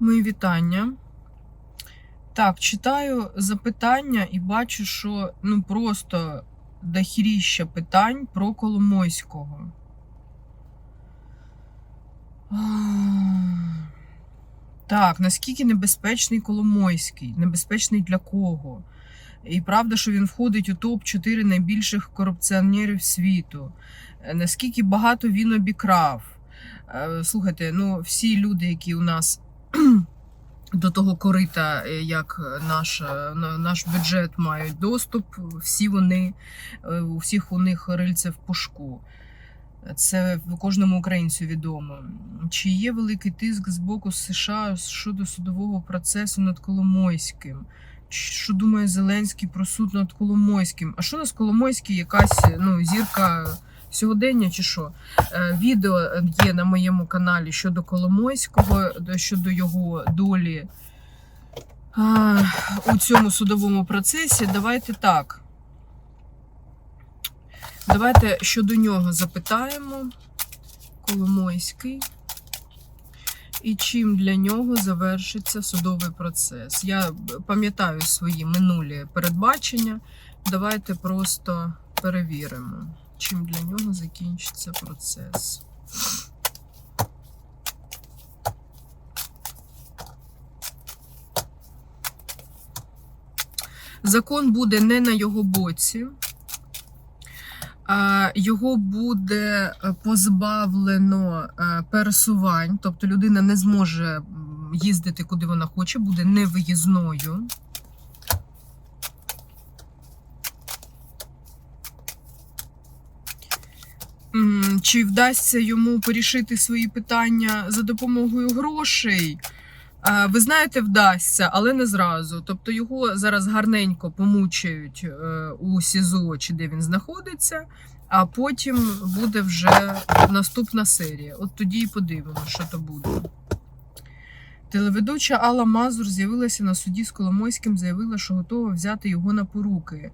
Мої вітання. Так, читаю запитання і бачу, що ну просто дохіріща питань про Коломойського. Так, наскільки небезпечний Коломойський? Небезпечний для кого? І правда, що він входить у топ-4 найбільших корупціонерів світу. Наскільки багато він обікрав? Е, Слухайте, ну всі люди, які у нас до того корита, е, як наш, е, наш бюджет мають доступ, всі вони, е, у всіх у них рильце в пушку. Це кожному українцю відомо. Чи є великий тиск з боку США щодо судового процесу над Коломойським? Що думає Зеленський про суд над Коломойським? А що у нас Коломойський якась ну, зірка сьогодення чи що? Е, Відео є на моєму каналі щодо Коломойського, щодо його долі у цьому судовому процесі. Давайте так. Давайте щодо нього запитаємо. Коломойський. І чим для нього завершиться судовий процес? Я пам'ятаю свої минулі передбачення. Давайте просто перевіримо, чим для нього закінчиться процес. Закон буде не на його боці. Його буде е, позбавлено е, пересувань, тобто людина не зможе їздити куди вона хоче, буде невиїзною. Чи вдасться йому порішити свої питання за допомогою грошей? Ви знаєте, вдасться, але не зразу. Тобто його зараз гарненько помучають е, у СІЗО, чи де він знаходиться, а потім буде вже наступна серія. От тоді і подивимося, що то буде. Телеведуча Алла Мазур з'явилася на суді з Коломойським, заявила, що готова взяти його на поруки.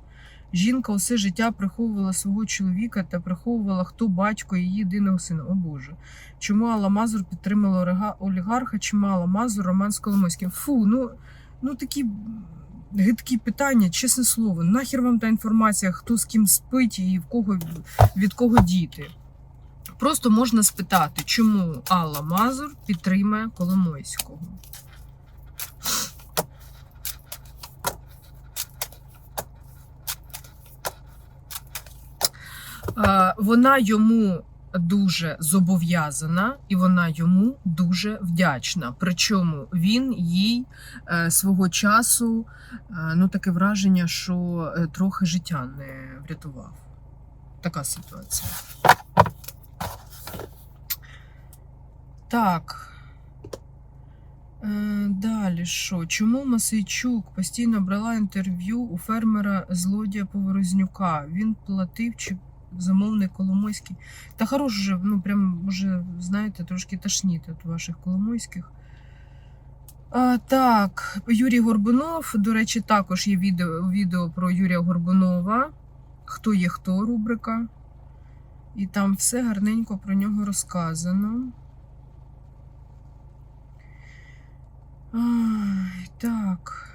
Жінка усе життя приховувала свого чоловіка та приховувала, хто батько її єдиного сина. О Боже. Чому Алла Мазур підтримала олігарха, чому Алла Мазур роман з Коломойським? Фу, ну, ну такі гидкі питання, чесне слово. Нахер вам та інформація, хто з ким спить і в кого, від кого діти. Просто можна спитати, чому Алла Мазур підтримує Коломойського. Вона йому дуже зобов'язана і вона йому дуже вдячна. Причому він їй е, свого часу е, ну таке враження, що е, трохи життя не врятував. Така ситуація. Так. Далі що? Чому Масейчук постійно брала інтерв'ю у фермера злодія Поворознюка? Він платив чи замовник Коломойський? Та хорош вже, ну прям уже, знаєте, трошки тошніти від ваших Коломойських. А, так, Юрій Горбунов. До речі, також є відео, відео про Юрія Горбунова. Хто є хто рубрика. І там все гарненько про нього розказано. Ай, так.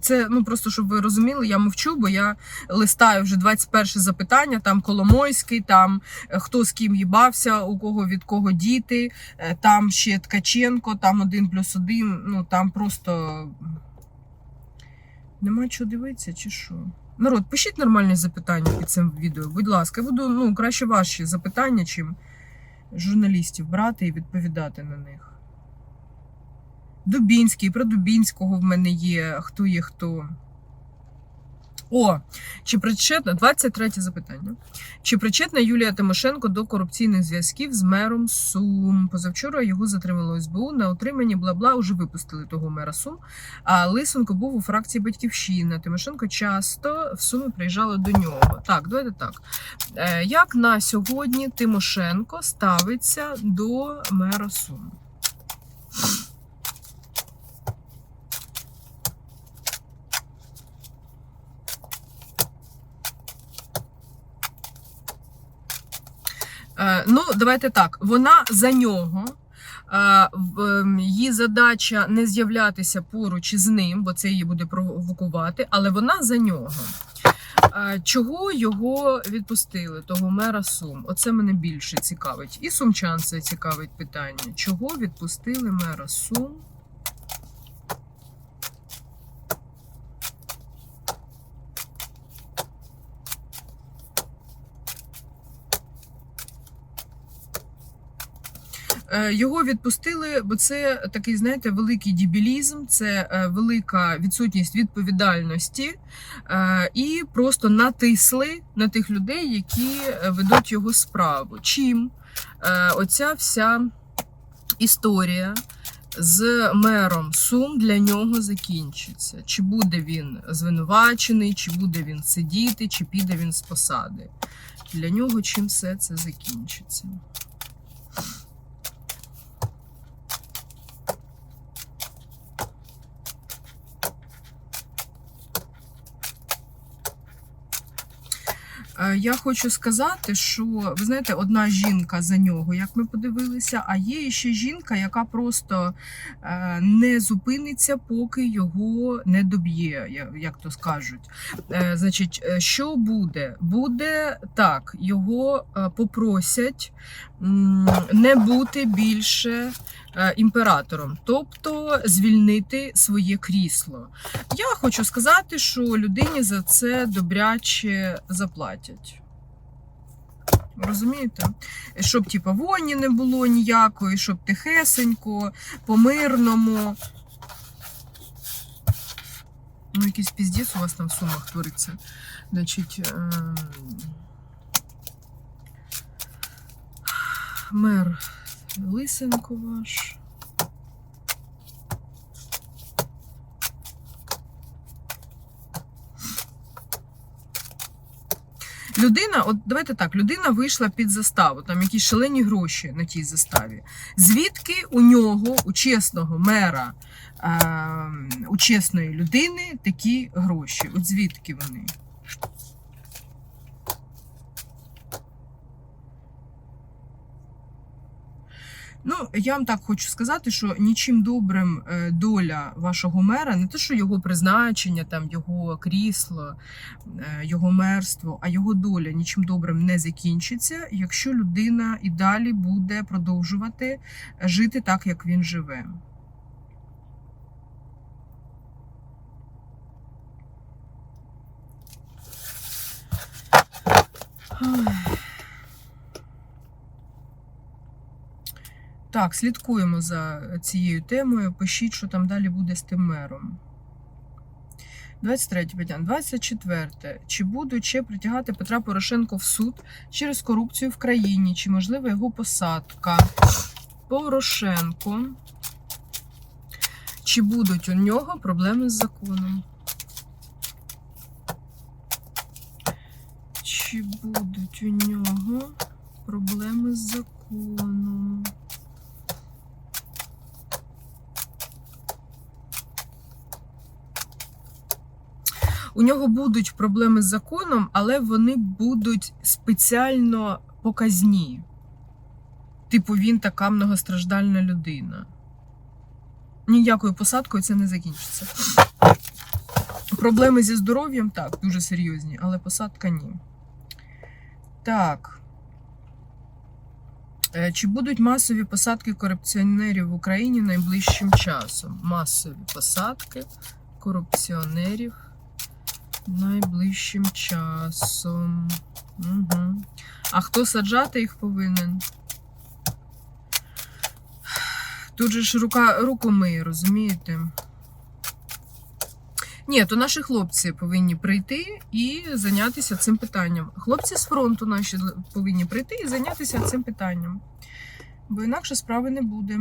Це, ну просто щоб ви розуміли, я мовчу, бо я листаю вже 21 запитання, там Коломойський, там е, хто з ким їбався, у кого від кого діти, е, там ще Ткаченко, там один плюс один, ну там просто нема чого дивитися, чи що. Народ, пишіть нормальні запитання під цим відео, будь ласка, я буду ну, краще ваші запитання, чим журналістів брати і відповідати на них. Дубінський, про Дубінського в мене є. Хто є хто. О, чи причетна 23 запитання. Чи причетна Юлія Тимошенко до корупційних зв'язків з мером Сум? Позавчора його затримало СБУ на отриманні бла-бла. Уже випустили того мера Сум. А Лисенко був у фракції Батьківщина. Тимошенко часто в Суми приїжджала до нього. Так, давайте так. Е, Як на сьогодні Тимошенко ставиться до мера Сум? Ну, давайте так. Вона за нього в- ем, Її задача не з'являтися поруч із ним, бо це її буде провокувати, але вона за нього. Чого його відпустили, того мера Сум? Оце мене більше цікавить. І сумчан це цікавить питання. Чого відпустили мера Сум? Його відпустили, бо це такий, знаєте, великий дебілізм, це е, велика відсутність відповідальності, е, і просто натисли на тих людей, які е, ведуть його справу. Чим е, оця вся історія з мером Сум для нього закінчиться? Чи буде він звинувачений, чи буде він сидіти, чи піде він з посади? Для нього чим все це закінчиться? Я хочу сказати, що ви знаєте, одна жінка за нього, як ми подивилися, а є ще жінка, яка просто е, не зупиниться, поки його не доб'є, як то скажуть. Е, Значить, е, що буде? Буде так, його е, попросять не бути більше е, імператором, тобто звільнити своє крісло. Я хочу сказати, що людині за це добряче заплатять. Розумієте? Щоб типу, воні не було ніякої, щоб тихесенько, по-мирному. Ну, якийсь піздець у вас там в сумах твориться. Значить, ем, мер Лисенко ваш. Людина, от давайте так, людина вийшла під заставу, там якісь шалені гроші на тій заставі. Звідки у нього, у чесного мера, е, у чесної людини такі гроші? От звідки вони? Ну, я вам так хочу сказати, що нічим добрим е, доля вашого мера, не те, що його призначення, там його крісло, е, його мерство, а його доля нічим добрим не закінчиться, якщо людина і далі буде продовжувати жити так, як він живе. Ах. Так, слідкуємо за цією темою. Пишіть, що там далі буде з тим мером. 23 питання. 24. Чи будуть ще притягати Петра Порошенко в суд через корупцію в країні? Чи можлива його посадка? Порошенко. Чи будуть у нього проблеми з законом? Чи будуть у нього проблеми з законом? У нього будуть проблеми з законом, але вони будуть спеціально показні. Типу, він така многостраждальна людина. Ніякою посадкою це не закінчиться. Проблеми зі здоров'ям так, дуже серйозні, але посадка ні. Так. Е, Чи будуть масові посадки корупціонерів в Україні найближчим часом? Масові посадки корупціонерів найближчим часом. Угу. А хто саджати їх повинен? Тут же ж рука, руку миє, розумієте? Ні, то наші хлопці повинні прийти і зайнятися цим питанням. Хлопці з фронту наші повинні прийти і зайнятися цим питанням. Бо інакше справи не буде.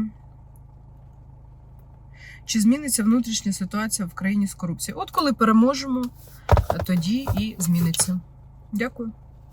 Чи зміниться внутрішня ситуація в країні з корупцією? От коли переможемо, тоді і зміниться. Дякую.